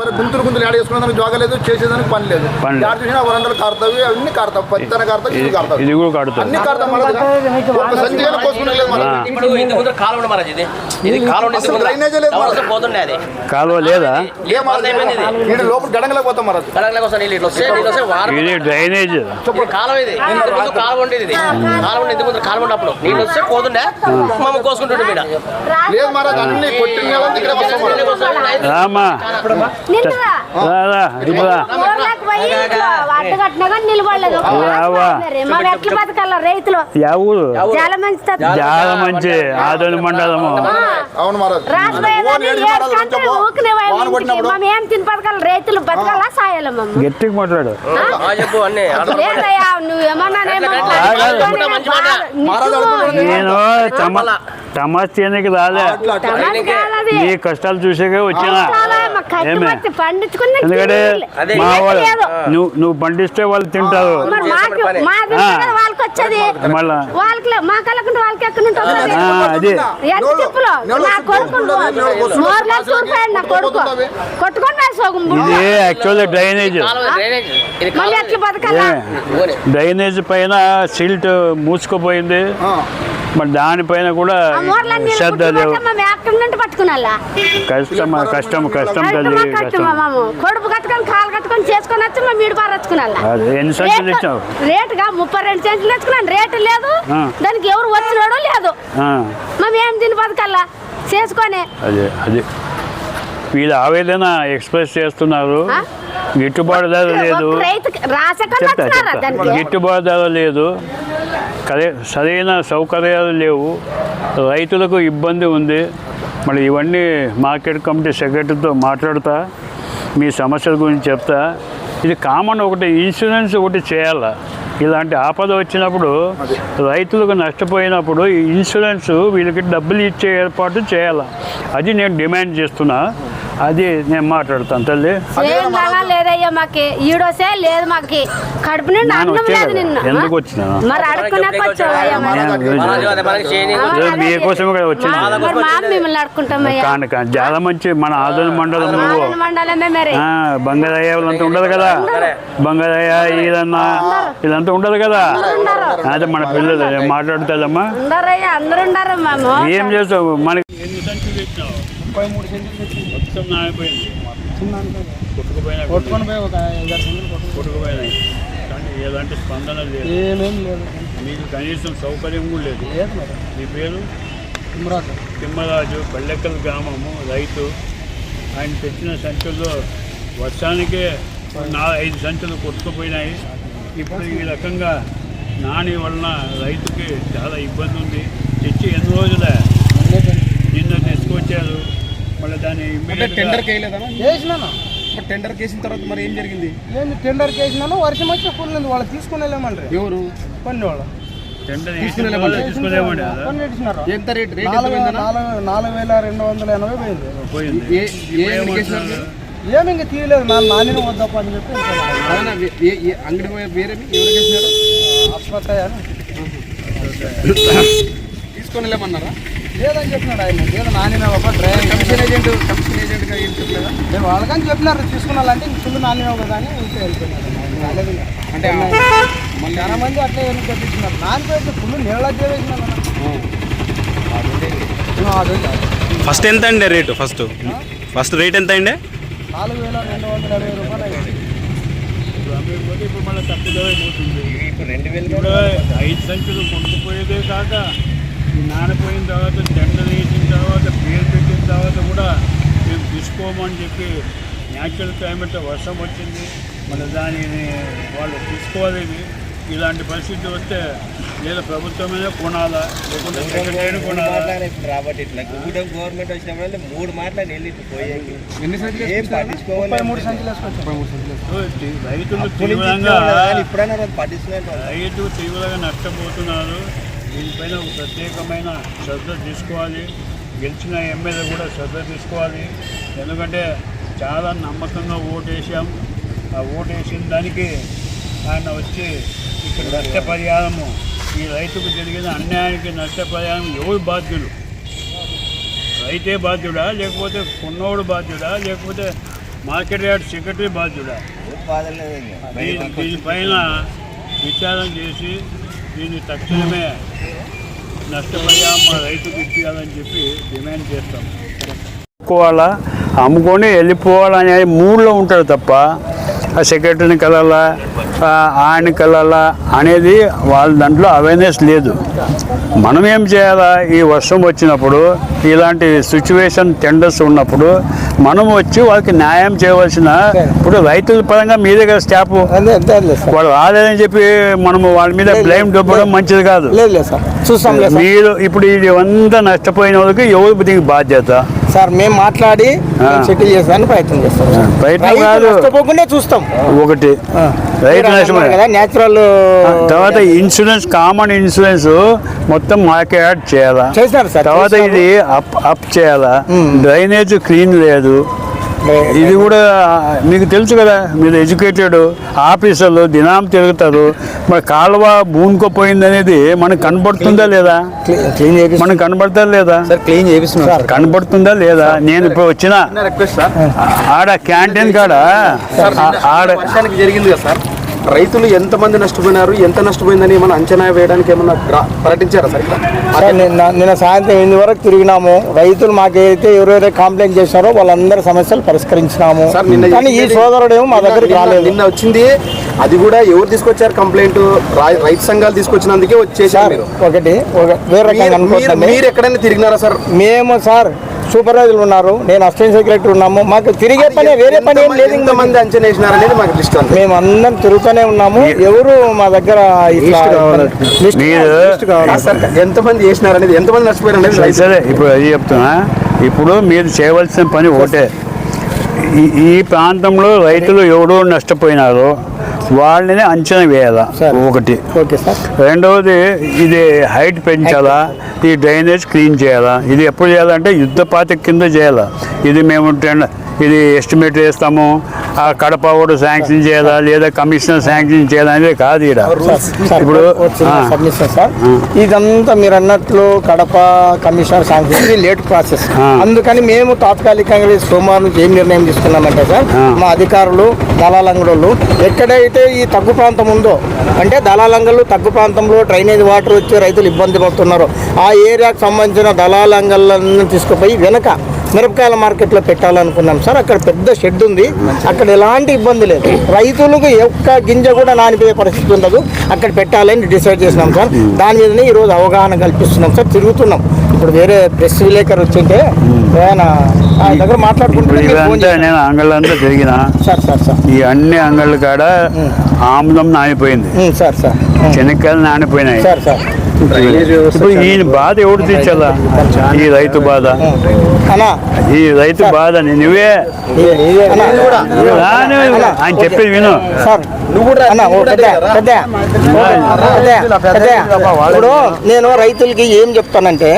మరి గుంతులు గుంతులు యాడ్ చేసుకునేదానికి జోగ లేదు చేసేదానికి పని లేదు. యాడ్ చూసినా వరందలు కారుతావి అన్ని కారుతావు. పచ్చన కారుతావు ఇది కారుతావు. ఇది కూడా కడుతుంది అన్ని కారుతాం మన ఒక సంచిగా కోసుకునే లేదు మన ఇప్పుడు ఇంత ముందు కాలం ఉండే మహారాజ్ ఇది. ఇది కాలం ఉండే అసలు డ్రైనేజే లేదు ఎవరితో పోతుండే అది. కాలువ లేదా? ఏ బంద్ అయిపోయింది ఇది? లోపల గడంగలకు పోతాం మరి కడగలేక వస్తాను నీళ్ళు ఇట్లా వస్తే నీళ్ళు వస్తే వారం ఇది డ్రైనేజ్. ఇది కాలం ఇది. ఇంత ముందు కాలం ఉండేది ఇది. కాలం ఉండే ఇంత ముందు కాలం ఉన్నప్పుడు. నీళ్ళు వస్తే పోతుండే. మమ్మ కోసుకుంటుండే మీద లేదు మహారాజ్ అన్ని కొట్టిన ఇక్కడ వస్తాం. రామా. మంచి తత్వం. చాలా మంచి. ఆదోని మండలము. అవును రైతులు బతకాలా గట్టిగా మాట్లాడు. నేను తమ తమస్యానికి రాలే నీ కష్టాలు చూసాక వచ్చినా ఏమే? ఎందుకంటే. మా వాళ్ళు. నువ్వు నువ్వు పండిస్తే వాళ్ళు తింటారు అదే ఇది యాక్చువల్లీ డ్రైనేజ్ డ్రైనేజ్ పైన సిల్ట్ మూసుకుపోయింది. మరి దానిపైన కూడా శ్రద్ధ లేవు. కష్టం కష్టం కష్టం తల్లి కొడుపు కట్టుకొని కాలు కట్టుకొని చేసుకొని వచ్చి మేము ఎన్ని సంచులు తెచ్చావు? రేటుగా ముప్పై రెండు సెంట్లు తెచ్చుకున్నాను. రేటు లేదు. దానికి ఎవరు వచ్చినాడో లేదు. మేము ఏం తిని బతకాలా? చేసుకొని. అదే అదే. వీళ్ళు ఆవేదన ఎక్స్ప్రెస్ చేస్తున్నారు. ఆ? గిట్టుబాటు ధర లేదు. గిట్టుబాటు ధర లేదు. సరైన సౌకర్యాలు లేవు. రైతులకు ఇబ్బంది ఉంది. మరి ఇవన్నీ మార్కెట్ కమిటీ సెక్రటరీతో మాట్లాడుతా మీ సమస్యల గురించి చెప్తా. ఇది కామన్ ఒకటి ఇన్సూరెన్స్ ఒకటి చేయాలా. ఇలాంటి ఆపద వచ్చినప్పుడు రైతులకు నష్టపోయినప్పుడు ఈ ఇన్సూరెన్స్ వీళ్ళకి డబ్బులు ఇచ్చే ఏర్పాటు చేయాలి. అది నేను డిమాండ్ చేస్తున్నా. అది నేను మాట్లాడతాను తల్లి. లేదయ్యా మాకి. ఈడోసే లేదు మాకి. కడుపు నుండి అన్నం లేదు. నిన్న. ఎందుకు వచ్చినా? మరి అడుక్కునే వచ్చావయ్యా మరి? మహారాజు అదే మనకి చేయని ఆ, అదే అదే మీకోసమే కదా వచ్చింది మా- మరి మా మిమ్మల్ని అడుక్కుంటామయ్యా. కాని కాని చాలా మంచి మన ఆదోని మండలం నువ్వు ఆనంద మండలమే మరి. ఆ, బంగారయ్య వాళ్ళంతా ఉండదు కదా. బంగారయ్య ఇదన్నా ఇదంతా ఉండదు కదా. అదే మన పిల్లలు మాట్లాడుతుందమ్మా ఏం చేస్తావు? మనకి తెచ్చినావు మొత్తం నానిపోయింది. కొట్టుకుపోయినా కొట్టుకొని పోయి ఒక ఐదారు సందులు కొట్టుకొని కొట్టుకుపోయినాయి కానీ ఎలాంటి స్పందన లేదు. ఏమేం లేదు. మీకు కనీసం సౌకర్యం కూడా లేదు. మీ పేరు? ఇమ్రాజ్ తిమ్మరాజు బళ్ళెక్కల గ్రామము రైతు. ఆయన తెచ్చిన సంచుల్లో వర్షానికే నా ఐదు సంచులు కొట్టుకుపోయినాయి. ఇప్పుడు ఈ రకంగా నాని వలన రైతుకి చాలా ఇబ్బంది ఉంది. తెచ్చి ఎన్ని రోజులే? నిన్న తీసుకొచ్చారు. మళ్ళీ దాన్ని టెండర్ వేసినాను మరి టెండర్ వేసిన తర్వాత మరి ఏం జరిగింది? ఏంది టెండర్ వేసినాను వర్షం వచ్చి ఫుల్ ఉంది వాళ్ళు తీసుకుని వెళ్ళామంటారు ఎవరు? పని వాళ్ళు. ఎంత రేట్? రేట్ నాలుగు వేల రెండు వందల ఎనభై పోయింది? ఏమి ఇంకా తీయలేదు నా నాణ్యన వద్దప్ప అని చెప్పి అంగడి వేరే ఎవరు చేసినారు? ఆసుపత్రి అని. తీసుకొని వెళ్ళమన్నారా? లేదని చెప్పినాడు ఆయన. లేదు నాణ్యన ఒక డ్రైవర్. కమిషన్ ఏజెంట్ కమిషన్ ఏజెంట్గా ఏం చెప్పలేదా వాళ్ళకని చెప్పినారు తీసుకున్నారంటే ఇంక ఫుల్ ఇంకే వెళ్ళిపోయినారు రాలేదు ఇంకా. అంటే చాలా మంది అట్లే ఎన్ని తెప్పించినారు నాన్న ఫుల్ నీళ్ళ చేసినారు ఫస్ట్ ఎంత అండి రేటు ఫస్ట్? ఫస్ట్ రేట్ ఎంత అండి? నాలుగు వేల రెండు వందల ఇరవై రూపాయలు అయింది. ఇప్పుడు ఇప్పుడు మళ్ళీ తక్కువ అయిపోతుంది ఇప్పుడు రెండు వేలు ఐదు సంచులు కొట్టుకుపోయేదే కాక ఈ నానపోయిన తర్వాత టెండర్ వేసిన తర్వాత పేరు పెట్టిన తర్వాత కూడా మేము తీసుకోమని చెప్పి న్యాచురల్ క్లైమేట్ వర్షం వచ్చింది. మళ్ళీ దానిని వాళ్ళు తీసుకోవాలి ఇలాంటి పరిస్థితి వస్తే లేదా ప్రభుత్వమైనా కొనాలా? లేకుంటే సెకండ్ హ్యాండ్ కొనాలా? రాబట్టి ఇట్లా కూడా గవర్నమెంట్ వచ్చినప్పుడు మూడు మాటలు వెళ్ళి వేసుకొచ్చారు. రైతులు తీవ్రంగా రైతు తీవ్రంగా నష్టపోతున్నారు. దీనిపైన ఒక ప్రత్యేకమైన శ్రద్ధ తీసుకోవాలి. గెలిచిన ఎమ్మెల్యే కూడా శ్రద్ధ తీసుకోవాలి. ఎందుకంటే చాలా నమ్మకంగా ఓటేసాం ఆ ఓటేసిన దానికి ఆయన వచ్చి ఇక్కడ నష్టపరిహారము ఈ రైతుకు జరిగిన అన్యాయానికి నష్టపరిహారం ఎవరు బాధ్యులు? రైతే బాధ్యుడా? లేకపోతే కొన్నోడు బాధ్యుడా? లేకపోతే మార్కెట్ యార్డ్ సెక్రటరీ బాధ్యుడా? దీని దీనిపైన విచారణ చేసి దీన్ని తక్షణమే నష్టపోయా మా రైతుకు ఇప్పించాలని చెప్పి డిమాండ్ చేస్తాం. అమ్ముకోవాలా? అమ్ముకొని వెళ్ళిపోవాలనే మూడ్లో ఉంటాడు తప్ప ఆ సెక్రటరీని కలాలా ఆయన కలాలా అనేది వాళ్ళ దాంట్లో అవేర్నెస్ లేదు. మనం ఏం చేయాలా? ఈ వర్షం వచ్చినప్పుడు ఇలాంటి సిచ్యువేషన్ టెండర్స్ ఉన్నప్పుడు మనం వచ్చి వాళ్ళకి న్యాయం చేయవలసిన ఇప్పుడు రైతుల పరంగా మీ దగ్గర లేదు సార్. వాళ్ళు రాలేదని చెప్పి మనము వాళ్ళ మీద బ్లేమ్ దొబ్బడం మంచిది కాదు. మీరు ఇప్పుడు ఇది అంతా నష్టపోయిన వాళ్ళకి ఎవరు దీనికి బాధ్యత? సార్ మేము మాట్లాడి. సెటిల్ చేసానికి ప్రయత్నం చేస్తాం. ప్రయత్నం రైతు కాదు. నష్టపోకుండా చూస్తాం. ఒకటి. రైతు నష్టమే. కదా న్యాచురల్ తర్వాత ఇన్సూరెన్స్ కామన్ ఇన్సూరెన్స్ మొత్తం మార్కెట్ యాడ్ చేయాలా? చేసినారు సార్ తర్వాత. ఇది అప్ అప్ చేయాలా? డ్రైనేజ్ క్లీన్ లేదు. ఇది కూడా మీకు తెలుసు కదా మీరు ఎడ్యుకేటెడ్ ఆఫీసర్లు దినాం తిరుగుతారు. మరి కాలువ భూమికోపోయింది అనేది మనకు కనబడుతుందా లేదా? క్లీ- క్లీన్ మనకు కనబడతా లేదా? క్లీన్ చేపిస్తున్నాం. సార్ కనబడుతుందా లేదా? నేను ఇప్పుడు వచ్చిన ఆడ క్యాంటీన్ కాడ? ఆడ జరిగింది కదా సార్ రైతులు ఎంతమంది నష్టపోయినారు ఎంత నష్టపోయిందని ఏమైనా అంచనా వేయడానికి ఏమన్నా గ్రా- ప్రకటించారా సార్ ఇక్కడ? సార్ నిన్న నిన్న సాయంత్రం ఎనిమిది వరకు తిరిగినాము. రైతులు మాకైతే ఎవరైతే కంప్లైంట్ చేశారో వాళ్ళందరి సమస్యలు పరిష్కరించినాము. కానీ ఈ సోదరుడేమో మా దగ్గరికి నిన్న- రాలేదు. నిన్న వచ్చింది. అది కూడా ఎవరు తీసుకొచ్చారు కంప్లైంట్ రైతు సంఘాలు తీసుకొచ్చినందుకే వచ్చేసారు ఒకటి ఒక వేరే రకంగా మీరు ఎక్కడైనా తిరిగినారా సార్? మేము సార్ సూపర్వైజర్లు ఉన్నారు. నేను అసిస్టెంట్ సెక్రటరీ ఉన్నాము. మాకు తిరిగే పని వేరే పని ఏం లేదు. ఇంకా ఎంతమంది అంచనా వేసినారు అనేది మాకు లిస్ట్ అంతే మేము అందరం తిరుగుతూనే ఉన్నాము. ఎవరు మా దగ్గర ఎంతమంది చేసినారు అనేది ఎంతమంది నష్టపోయారు సరే, ఇప్పుడు అది చెప్తున్నా. ఇప్పుడు మీరు చేయవలసిన పని ఒకటే. ఈ- ఈ ప్రాంతంలో రైతులు ఎవడో నష్టపోయినారో వాళ్ళని అంచనా వేయాలా. ఒకటి. Okay sir. రెండవది ఇది హైట్ పెంచాలా? ఈ డ్రైనేజ్ క్లీన్ చేయాలా? ఇది ఎప్పుడు చేయాలంటే యుద్ధ పాతి కింద చేయాలా? ఇది మేము ఇది ఎస్టిమేట్ వేస్తాము ఆ కడప కూడా శాంక్షన్ చేయాలా లేదా కమిషనర్ శాంక్షన్ చేయాలా అనేది కాదు ఇక్కడ సార్, ఇప్పుడు సబ్మిషన్ సార్. ఇదంతా మీరు అన్నట్లు కడప కమిషనర్ శాంక్షన్ ఇది లేట్ ప్రాసెస్. అందుకని మేము తాత్కాలికంగా సోమవారం నుంచి ఏం నిర్ణయం తీసుకున్నామంటే సార్. మా అధికారులు దళాలంగడోళ్ళు ఎక్కడైతే ఈ తగ్గు ప్రాంతం ఉందో అంటే దళాలంగళ్ళు తగ్గు ప్రాంతంలో డ్రైనేజ్ వాటర్ వచ్చి రైతులు ఇబ్బంది పడుతున్నారో ఆ ఏరియాకు సంబంధించిన దళాలంగళ్ళను తీసుకుపోయి వెనక మిరపకాయల మార్కెట్లో పెట్టాలనుకున్నాం సార్. అక్కడ పెద్ద షెడ్ ఉంది. అక్కడ ఎలాంటి ఇబ్బంది లేదు. రైతులకు ఒక్క గింజ కూడా నానిపోయే పరిస్థితి ఉండదు. అక్కడ పెట్టాలని డిసైడ్ చేసినాం సార్. దాని మీదనే ఈరోజు అవగాహన కల్పిస్తున్నాం సార్. తిరుగుతున్నాం. ఇప్పుడు వేరే ప్రెస్ విలేకరు వచ్చింటే ఆయన ఆయన దగ్గర మాట్లాడుకుంటే. నేను అంగళ్ళంతా తిరిగిన సార్ సార్ సార్. ఈ అన్ని అంగళ్ళ కాడ ఆముదం నానిపోయింది. Sir sir. శనక్కాయలు నానిపోయినాయి. Sir sir. ఇప్పుడు ఈయన బాధ ఎవడు తీర్చాలా? ఈ రైతు బాధ. అన్నా. ఈ రైతు బాధ నువ్వే ఆయన చెప్పేది విను. ఇప్పుడు నేను రైతులకి ఏం చెప్తానంటే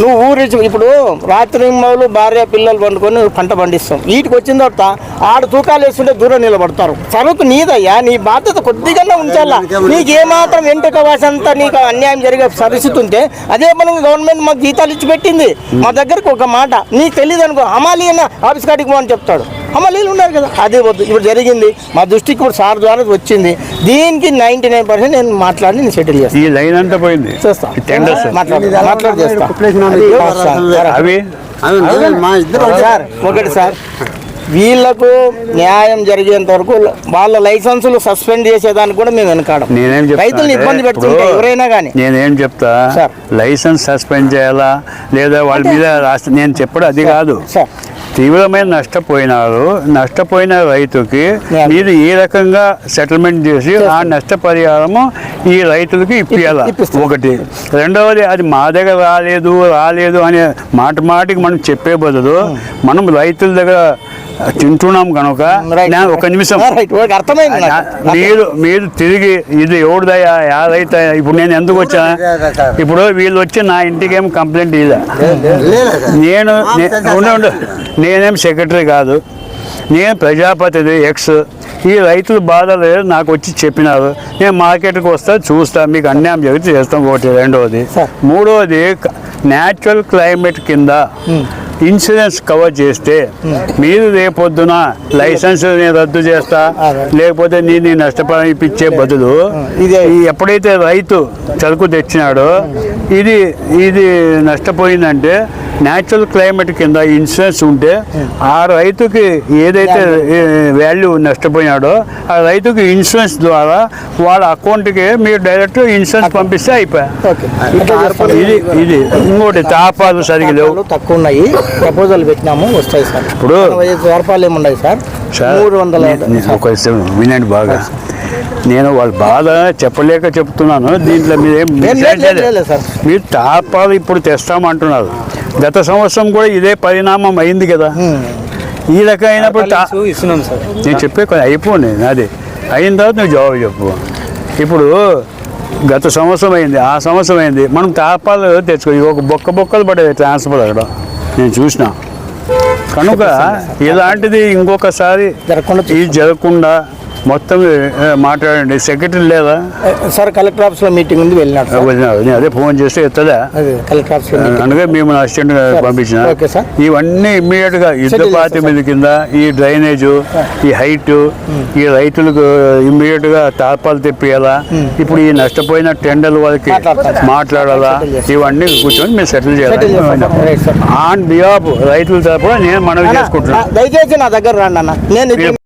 నువ్వు ఊరి ఇప్పుడు రాత్రి మొదలు భార్య పిల్లలు పండుకొని పంట పండిస్తాం వీటికి వచ్చిన తర్వాత ఆడ తూకాలు వేస్తుంటే దూరం నిలబడతారు. సరుకు నీదయ్యా నీ బాధ్యత కొద్దిగా ఉంచాలా? నీకు ఏమాత్రం వెంట్రుక వాసంతా నీకు అన్యాయం జరిగే పరిస్థితి ఉంటే అదే మనం గవర్నమెంట్ మాకు జీతాలు ఇచ్చి పెట్టింది మా దగ్గరకు ఒక మాట నీకు తెలియదు అనుకో హమాలి అన్న ఆఫీస్ కాడికి అని చెప్తాడు. హమాలీలు ఉన్నారు కదా. అదే వద్దు. ఇప్పుడు జరిగింది. మా దృష్టికి ఇప్పుడు సార్ ద్వారా వచ్చింది. దీనికి నైంటీ నైన్ పర్సెంట్ నేను మాట్లాడి నేను సెటిల్ చేస్తాను ఈ లైన్ అంతా పోయింది. చేస్తా. ఈ టెండర్స్ మాట్లాడు మాట్లాడి చేస్తా. సార్, ఒకటి. సార్. వీళ్ళకు న్యాయం జరిగేంత వరకు వాళ్ళ లైసెన్సులు సస్పెండ్ చేసేదానికి కూడా మేము వెనకాడం. నేనేం చెప్తా రైతుల్ని అంటే ఇబ్బంది పెడుతుంటే ఎవరైనా కానీ నేనేం చెప్తా? సార్. లైసెన్స్ సస్పెండ్ చేయాలా? లేదా వాళ్ళ మీద రాష్ట్ర నేను చెప్పడం అది కాదు. సార్. తీవ్రమైన నష్టపోయినారు. నష్టపోయిన రైతుకి. మీరు ఏ రకంగా సెటిల్మెంట్ చేసి ఆ నష్టపరిహారము ఈ రైతులకి ఇప్పియాల. ఒకటి. రెండవది అది మా దగ్గర రాలేదు రాలేదు అనే మాట మాటికి మనం చెప్పే బదులు మనం రైతుల దగ్గర తింటున్నాం కనుక ఒక నిమిషం. మీరు మీరు తిరిగి ఇది ఎవరిదయ్యా? రైతు ఇప్పుడు నేను ఎందుకు వచ్చా? ఇప్పుడు వీళ్ళు వచ్చి నా ఇంటికి ఏం కంప్లైంట్ ఇదా నేను ఉండు. నేనేం సెక్రటరీ కాదు. నేను ప్రజాపతిది ఎక్స్. ఈ రైతుల బాధలు నాకు వచ్చి చెప్పినారు. నేను మార్కెట్కి వస్తా చూస్తా మీకు అన్యాయం జరిగితే చేస్తాం. ఒకటి రెండవది. మూడవది న్యాచురల్ క్లైమేట్ కింద ఇన్సూరెన్స్ కవర్ చేస్తే మీరు రేపొద్దున లైసెన్స్ నేను రద్దు చేస్తా లేకపోతే నేను ఈ నష్టపరిహారం ఇప్పించే బదులు ఎప్పుడైతే రైతు చెరుకు తెచ్చినాడో ఇది ఇది నష్టపోయిందంటే న్యాచురల్ క్లైమేట్ కింద ఇన్సూరెన్స్ ఉంటే ఆ రైతుకి ఏదైతే వాల్యూ నష్టపోయినాడో ఆ రైతుకి ఇన్సూరెన్స్ ద్వారా వాళ్ళ అకౌంట్కి మీరు డైరెక్ట్ ఇన్సూరెన్స్ పంపిస్తే అయిపోయా. ఓకే ఇది ఇది. ఇంకోటి తాపాలు సరిగా లేవు. తక్కువ ఉన్నాయి ప్రపోజల్ పెట్టినాము వస్తాయి సార్. ఇప్పుడు- తోరపాలు ఏమున్నాయి సార్? మూడు వందల ఒక వినండి బాగా. నేను వాళ్ళ బాధ చెప్పలేక చెప్తున్నాను. దీంట్లో మీరేం. మీరు తాపాలు ఇప్పుడు తెస్తామంటున్నారు. గత సంవత్సరం కూడా ఇదే పరిణామం అయింది కదా. ఈ రకమైనప్పుడు తా- ఇస్తున్నాం సార్. నేను చెప్పే కొన్ని అయిపోండి అది అయిన తర్వాత నువ్వు జవాబు చెప్పు. ఇప్పుడు గత సంవత్సరం అయింది ఆ సంవత్సరం అయింది. మనం తాపాలు తెచ్చుకో ఇవి ఒక బొక్క బొక్కలు పడేది ట్రాన్స్ఫర్ అక్కడ. నేను చూసిన. కనుక ఇలాంటిది ఇంకొకసారి జరగకుండా ఇది జరగకుండా మొత్తం మాట్లాడండి. సెక్రటరీ లేదా సార్ కలెక్టర్ ఆఫీస్లో మీటింగ్ ఉంది వెళ్ళినాడు. నేను అదే ఫోన్ చేస్తే ఎత్తదా కలెక్టర్ ఆఫీస్లో meeting. అందుకే మేము అసిస్టెంట్ పంపించిన. Okay sir. ఇవన్నీ ఇమ్మీడియట్గా యుద్ధ మీద కింద ఈ డ్రైనేజ్ ఈ హైట్ ఈ రైతులకు ఇమ్మీడియట్గా తాపాలు తెప్పియాలా ఇప్పుడు ఈ నష్టపోయిన టెండర్ల వాళ్ళకి. మాట్లాడాలా. ఇవన్నీ కూర్చొని మేము సెటిల్. చేయాలి? ఆన్ బిహాఫ్ రైతుల తరపున నేను మనవి చేసుకుంటున్నాను దయచేసి నా దగ్గర రండి అన్న నేను